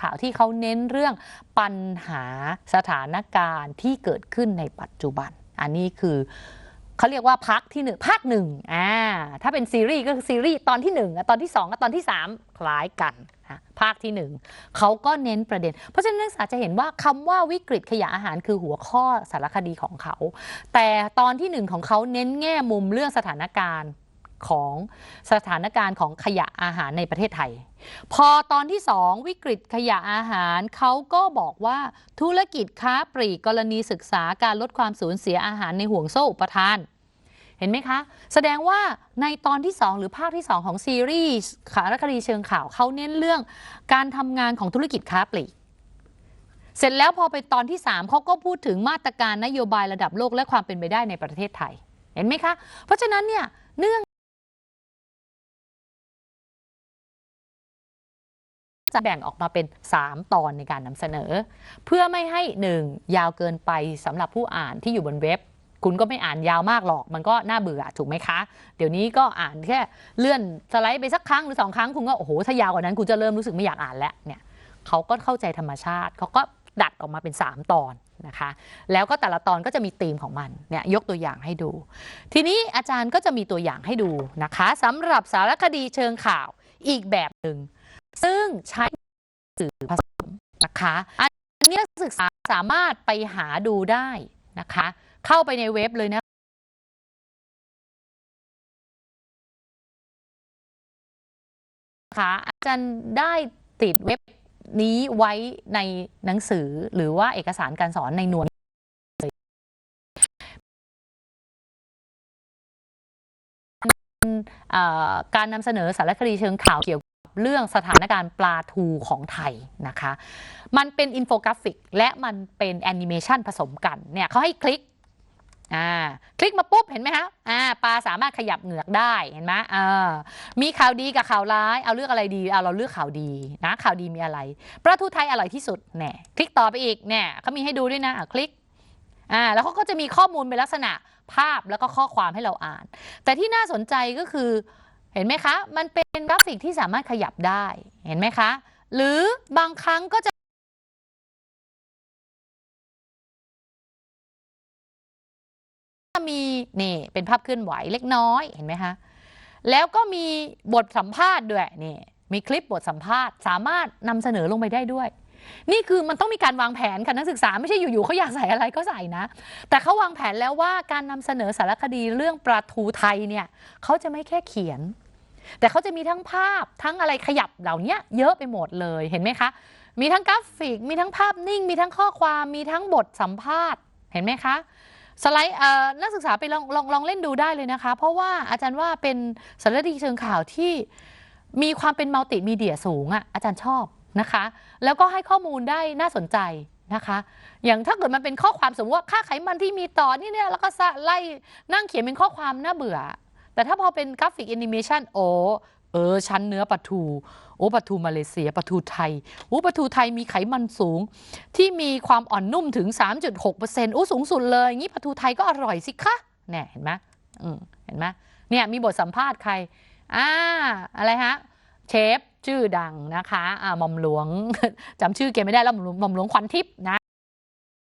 ข่าวที่เขาเน้นเรื่องปัญหาสถานการณ์ที่เกิดขึ้นในปัจจุบัน อันนี้คือเขาเรียกว่าพักที่หนึ่งภาคหนึ่งอ่าถ้าเป็นซีรีส์ก็คือซีรีส์ตอนที่หนึ่งตอนที่สองกับตอนที่สามคล้ายกันภาคที่หนึ่งเขาก็เน้นประเด็น เพราะฉะนั้นนักศึกษาจะเห็นว่าคำว่าวิกฤตขยะอาหารคือหัวข้อสารคดีของเขา แต่ตอนที่หนึ่งของเขาเน้นแง่มุมเรื่องสถานการณ์ ของสถานการณ์ของขยะอาหารในประเทศไทย พอตอนที่2วิกฤตขยะอาหารเขาก็บอกว่าธุรกิจค้าปลีกกรณีศึกษาการลดความสูญเสียอาหารในห่วงโซ่อุปทาน เห็นไหมคะ แสดงว่าในตอนที่ 2 หรือภาคที่ 2 ของซีรีส์สารคดีเชิงข่าวเขาเน้นเรื่องการทำงานของธุรกิจค้าปลีกเสร็จแล้วพอไปตอนที่ 3เขาก็พูดถึงมาตรการนโยบายระดับโลกและความเป็นไปได้ในประเทศไทย เห็นไหมคะ เพราะฉะนั้นเนี่ยเนื่อง จะแบ่งออกมาเป็น 3 ตอนในการนำเสนอ เพื่อไม่ให้ 1. ยาวเกินไปสำหรับผู้อ่านที่อยู่บนเว็บ คุณก็ไม่อ่านยาวมากหรอก มันก็น่าเบื่อถูกไหมคะ เดี๋ยวนี้ก็อ่านแค่เลื่อนสไลด์ไปสักครั้งหรือสองครั้งคุณก็โอ้โหถ้ายาวกว่านั้นคุณจะเริ่มรู้สึกไม่อยากอ่านแล้วเนี่ยเขาก็เข้าใจธรรมชาติเขาก็ดัดออกมาเป็น 3 ตอนนะคะ แล้วก็แต่ละตอนก็จะมีธีมของมันเนี่ยยกตัวอย่างให้ดู ทีนี้อาจารย์ก็จะมีตัวอย่างให้ดูนะคะสำหรับสารคดีเชิงข่าวอีกแบบหนึ่ง ซึ่งใช้สื่อผสมนะคะอันนี้นักศึกษาสามารถไปหาดูได้นะคะ เข้าไปในเว็บเลยนะคะอาจารย์ได้ติดเว็บนี้ไว้ในหนังสือหรือว่าเอกสารการสอนในหน่วยการนำเสนอสารคดีเชิงข่าวเกี่ยวกับ เรื่องสถานการณ์ปลาทูของไทยนะคะ มันเป็นอินโฟกราฟิก และมันเป็นแอนิเมชันผสมกันเนี่ยเขาให้คลิกอ่าคลิกมาปุ๊บเห็นไหมคะอ่าปลาสามารถขยับเหงือกได้เห็นไหมอ่ามีข่าวดีกับข่าวร้าย เอาเลือกอะไรดีเอาเราเลือกข่าวดีนะข่าวดีมีอะไรปลาทูไทยอร่อยที่สุดแน่คลิกต่อไปอีกแน่เขามีให้ดูด้วยนะอะคลิกอ่าแล้วเขาก็จะมีข้อมูลเป็นลักษณะภาพแล้วก็ข้อความให้เราอ่าน แต่ที่น่าสนใจก็คือ ห็นไหมคะ มันเป็นกราฟิกที่สามารถขยับได้ เห็นไหมคะ หรือบางครั้งก็จะมีนี่เป็นภาพเคลื่อนไหวเล็กน้อยเห็นไหมคะแล้วก็มีบทสัมภาษณ์ด้วยนี่มีคลิปบทสัมภาษณ์ สามารถนำเสนอลงไปได้ด้วย นี่คือมันต้องมีการวางแผนค่ะนักศึกษาไม่ใช่อยู่ๆเขาอยากใส่อะไรก็ใส่นะ แต่เขาวางแผนแล้วว่าการนำเสนอสารคดีเรื่องปลาทูไทยเนี่ยเขาจะไม่แค่เขียน แต่เขาจะมีทั้งภาพทั้งอะไรขยับเหล่านี้เยอะไปหมดเลยเห็นไหมคะ มีทั้งกราฟิก มีทั้งภาพนิ่ง มีทั้งข้อความมีทั้งบทสัมภาษณ์เห็นไหมคะสไลด์นักศึกษาไปลองลองลองเล่นดูได้เลยนะคะ เพราะว่าอาจารย์ว่าเป็นสารคดีเชิงข่าวที่มีความเป็นมัลติมีเดียสูงอะ่ะอาจารย์ชอบนะคะ แล้วก็ให้ข้อมูลได้น่าสนใจนะคะ อย่างถ้าเกิดมันเป็นข้อความสมมติว่าค่าไขมันที่มีต่อนี่เนี่ยแล้วก็ไล่นั่งเขียนเป็นข้อความน่าเบื่อ แต่ถ้าพอเป็นกราฟิกแอนิเมชันโอ้เออชั้นเนื้อปลาทูโอ้ปลาทูมาเลเซียปลาทูไทยโอ้ปลาทูไทยมีไขมันสูง ที่มีความอ่อนนุ่มถึง 3.6%อู้สูงสุดเลยงี้ปลาทูไทยก็อร่อยสิคะเนี่ยเห็นไหมอืมเห็นไหมเนี่ยมีบทสัมภาษณ์ใครอ่าอะไรฮะเชฟชื่อดังนะคะอ่าหม่อมหลวงจำชื่อแกไม่ได้แล้วมอมหลวงหม่อมหลวงขวัญทิพย์นะ